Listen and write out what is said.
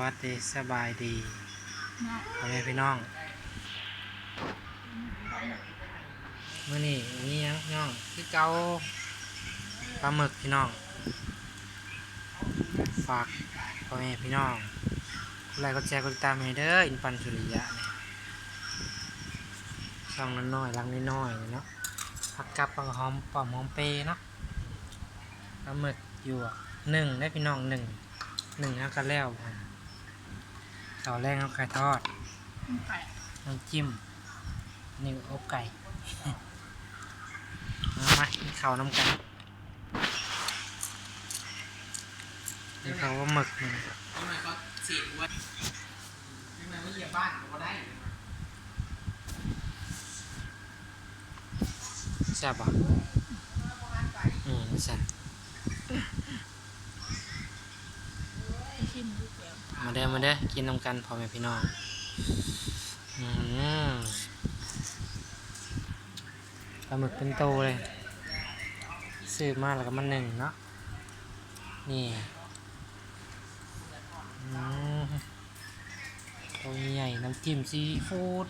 วัสดีสบายดีเนาะพ่อแม่พี่น้องมื่อนี้มีหยังพี่น้องคือเกาปลาหมึกพี่น้อง ฝากพ่อแม่พี่น้องกดไลค์กดแชร์กดติดตามให้เด้ออินปันสุริยะเนี่ยช่องน้อยๆรังน้อยๆเนาะผักกับปลาหอมปอมหอมเปเนาะปลาหมึกอยู่อะหนึ่งได้พี่น้องหนึ่งหนึ่งแล้วก็แล้ว อ่าแรงเอาไข่ทอดนไก่น้ำจิ้มนี่อบไก่มามากินข้าวน้ำกันนี่เขาว่าหมึกมันทำไมเขาฉีดไว้ทำไมไม่เหยียบบ้านเขาได้แซ่บอะอืมแซ่บ มดูเดี๋ยวมาเด้อมาเด้อกินน้ำกันพ่อแม่พี่น้องอืมปลาหมึกเป็นโตเลยซื้อมาแล้วก็มันหนึ่งเนาะนี่ตัวใหญ่น้ำจิ้มซีฟู้ด